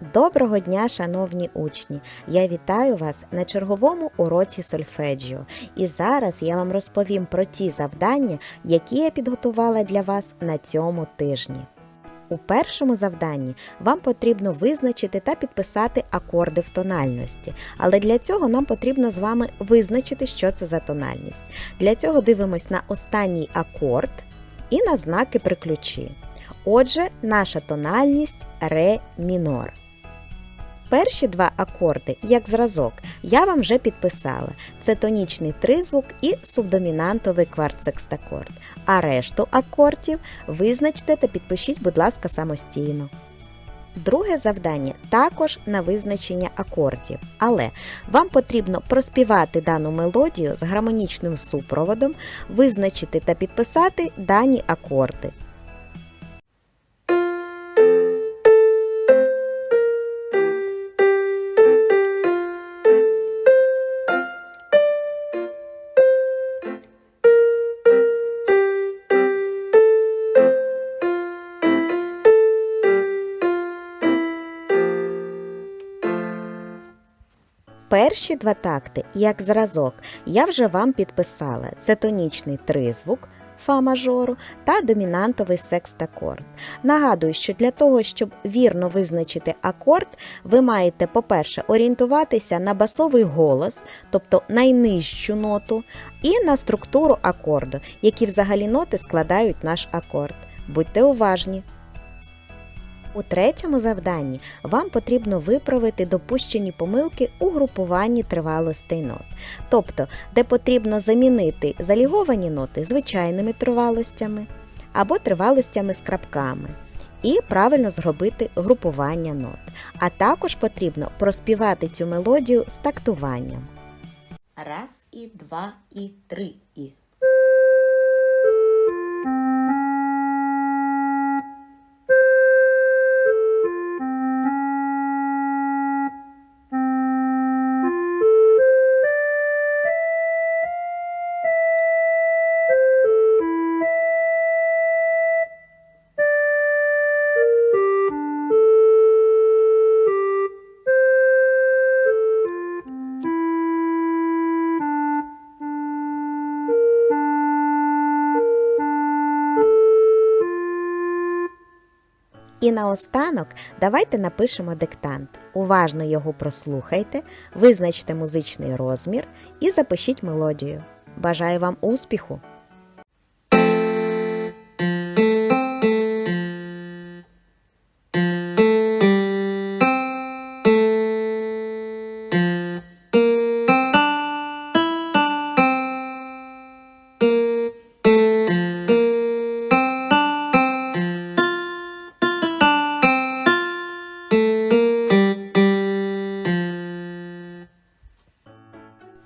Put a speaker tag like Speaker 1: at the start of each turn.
Speaker 1: Доброго дня, шановні учні! Я вітаю вас на черговому уроці сольфеджіо. І зараз я вам розповім про ті завдання, які я підготувала для вас на цьому тижні. У першому завданні вам потрібно визначити та підписати акорди в тональності, але для цього нам потрібно з вами визначити, що це за тональність. Для цього дивимось на останній акорд і на знаки при ключі. Отже, наша тональність ре мінор. Перші два акорди, як зразок, я вам вже підписала. Це тонічний тризвук і субдомінантовий кварт-секстакорд. А решту акордів визначте та підпишіть, будь ласка, самостійно. Друге завдання також на визначення акордів, але вам потрібно проспівати дану мелодію з гармонічним супроводом, визначити та підписати дані акорди. Перші два такти, як зразок, я вже вам підписала. Це тонічний тризвук фа мажору та домінантовий секстакорд. Нагадую, що для того, щоб вірно визначити акорд, ви маєте, по-перше, орієнтуватися на басовий голос, тобто найнижчу ноту, і на структуру акорду, які взагалі ноти складають наш акорд. Будьте уважні! У третьому завданні вам потрібно виправити допущені помилки у групуванні тривалостей нот, тобто, де потрібно замінити заліговані ноти звичайними тривалостями або тривалостями з крапками. І правильно зробити групування нот. А також потрібно проспівати цю мелодію з тактуванням.
Speaker 2: Раз і два і три і.
Speaker 1: І наостанок давайте напишемо диктант. Уважно його прослухайте, визначте музичний розмір і запишіть мелодію. Бажаю вам успіху!